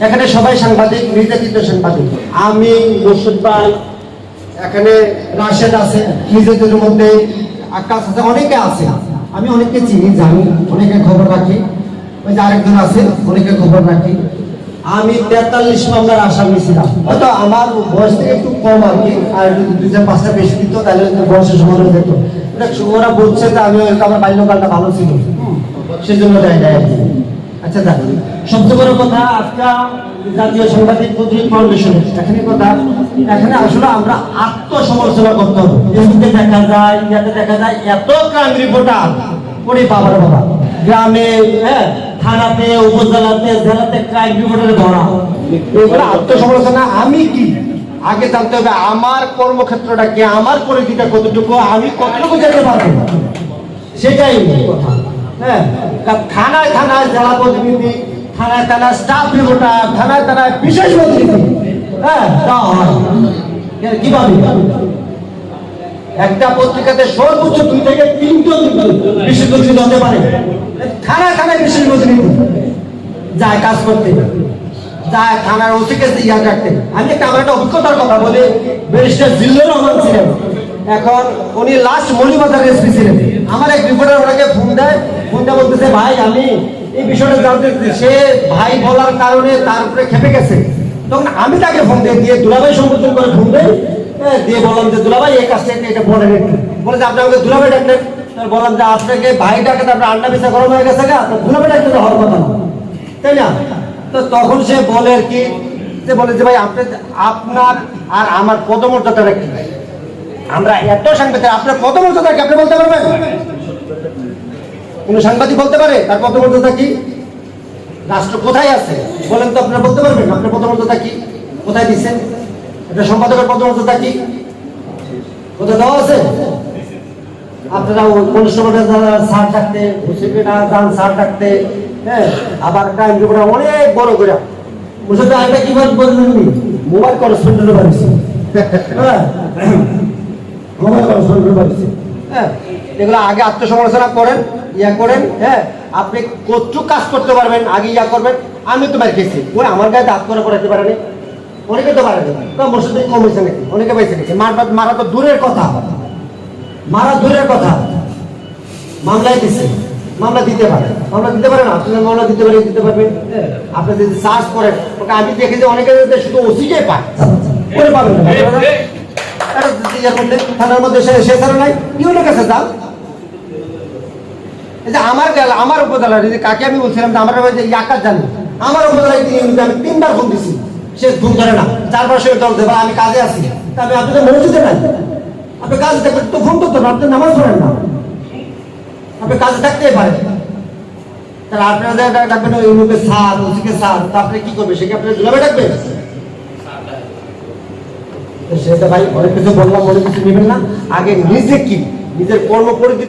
এখানে সবাই সাংবাদিক সাংবাদিক। আমি এখানে আছে অনেকে আছে। আমি অনেককে চিনি, জানি, অনেকে খবর রাখি। ওই যে আরেকজন আছে, অনেকে খবর রাখি। আমি তেতাল্লিশ মামলার আসামি ছিলাম। হয়তো আমার বয়স থেকে একটু কম আর কি। আর দুই চার পাঁচটা বেশি দিত, তাহলে বয়সের সমান হয়ে যেত। ওরা বলছে যে আমি আমার বাল্যকালটা ভালো ছিল। সেজন্য। আচ্ছা সবচেয়ে বড় কথা জাতীয় সাংবাদিক কথা, এখানে আসলে আমরা আত্মসমালোচনা করতে হবে। দেখা যায় দেখা যায়, এত গ্রামে হ্যাঁ থানাতে জেলাতে ক্রাইম ধরা আত্মসমালোচনা আমি কি? আগে জানতে হবে, আমার কর্মক্ষেত্রটা কি? আমার পরিধিটা কতটুকু? আমি কতটুকু যেতে পারব? সেটাই কথা। হ্যাঁ থানায় থানায় জেলা প্রতিনিধি, থানায় থানায় স্টাফ রিপোর্টার থানায় থানায় বিশেষ প্রতিনিধি। হ্যাঁ কীভাবে একটা পত্রিকাতে সর্বোচ্চ দুই থেকে তিনজন বিশেষ প্রতিনিধি হতে পারে। থানায় থানায় বিশেষ প্রতিনিধি। যায় কাজ করতে। যায় থানার ওসিকে রাখতে আমি একটা আমার একটা অভিজ্ঞতার কথা বলি। ব্যারিস্টার জিল্লুর রহমান ছিলেন। এখন উনি লাস্ট মৌলিবাজার এসপি ছিলেন। আমার এক রিপোর্টার ওনাকে ফোন দেয় ফোনটা বলতেছে, ভাই, আমি এই বিষয়টা জানতে সে ভাই বলার কারণে তার উপরে খেপে গেছে। তখন আমি তাকে ফোন দিয়ে দিয়ে দুলাভাই সম্বোধন করে ফোন দেয় দিয়ে বললাম যে, দুলাভাই, এই কাজটা এটা বলেন একটু। বলে যে, আপনি আমাকে দুলাভাই ডাকলেন। বললাম যে, আপনাকে ভাই ডাকে তারপরে আন্ডা পিছা গরম হয়ে গেছে গা, তো দুলাভাই তো হওয়ার কথা তাই না? তো তখন সে বলে আর কি যে বলে যে, ভাই, আপনি, আপনার আর আমার পদমর্যাদাটা কি আমরা এত সাংবাদিক, আপনার পদমর্যাদা কি আপনি বলতে পারবেন? কোন সাংবাদিক বলতে পারে? তার পদমর্যাদা কি? রাষ্ট্র কোথায় আছে? বলেন তো আপনারা বলতে পারবেন। আপনার পদমর্যাদা কি? কোথায় দিচ্ছেন? এটা সম্পাদকের পদমর্যাদা কি? কোথায় দেওয়া আছে? আপনারা কনস্টেবলরা যারা স্যার ডাকতে ওসিপিটা যান স্যার ডাকতে হ্যাঁ আবার ক্রাইম অনেক বড় করে। বুঝতে আরেকটা কি বল বললেন মোবাইল করসপন্ডেন্ট বানিয়েছে হ্যাঁ মোবাইল করসপন্ডেন্ট বানিয়েছে হ্যাঁ এগুলো আগে আত্মসমালোচনা করেন, ইয়া করেন হ্যাঁ আপনি কতটুক কাজ করতে পারবেন, আগে ইয়া করবেন, আমি তো মার খেয়েছি ওই আমার গায়ে দাঁত করে পড়াতে পারেনি। অনেকে তো পারে তো মসজিদে কম নাকি? অনেকে পাইছে নাকি? মার মারা তো দূরের কথা। মারা দূরের কথা। মামলায় দিচ্ছে মামলা দিতে পারে। মামলা দিতে পারে না? আপনি মামলা দিতে পারে দিতে পারবেন। আপনি যদি সার্চ করেন আমি দেখি যে অনেকে শুধু ওসিটাই পায় করে পাবেন না। আমার আমার উপজেলার কাকে আমি বলছিলাম যে আমার যে জানি আমার উপজেলায় তিনি আমি তিনবার ফোন দিছি সে ঘুম ধরে না চারবার সে দল দেবে আমি কাজে আছি তা আমি আপনাদের মসজিদে নাই আপনি কাজে থাকবেন তো ফোন করতেন আপনি নামাজ পড়েন না আপনি কাজে থাকতেই পারেন তাহলে আপনারা ডাকবেন মুখে স্যার ওসিকে স্যার তা আপনি কি করবে সে কি আপনার দুলাবে ডাকবে তো সেটা ভাই অনেক কিছু বললাম অনেক কিছু নেবেন না। আগে নিজে কি? নিজের কর্ম পরিধি